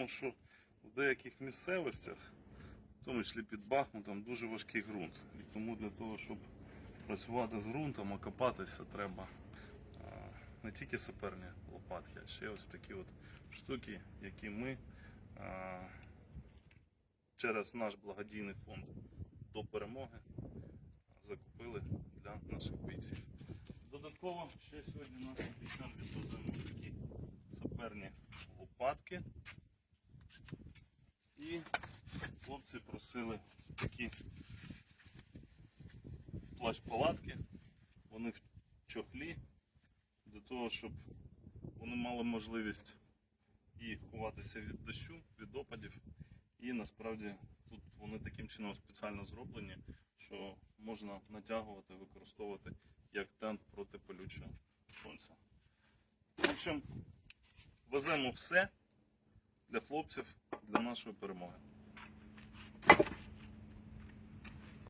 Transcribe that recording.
тому, що в деяких місцевостях, в тому числі під Бахмутом, дуже важкий ґрунт. І тому для того, щоб працювати з ґрунтом, окопатися, треба не тільки саперні лопатки, а ще ось такі от штуки, які ми через наш благодійний фонд до перемоги закупили для наших бійців. Додатково ще сьогодні нашим бійцям відвозимо такі саперні лопатки. І хлопці просили такі плащ-палатки. Вони в чохлі для того, щоб вони мали можливість і ховатися від дощу, від опадів. І насправді тут вони таким чином спеціально зроблені, що можна натягувати, використовувати як тент проти палючого сонця. В общем, веземо все для хлопців, для нашої перемоги.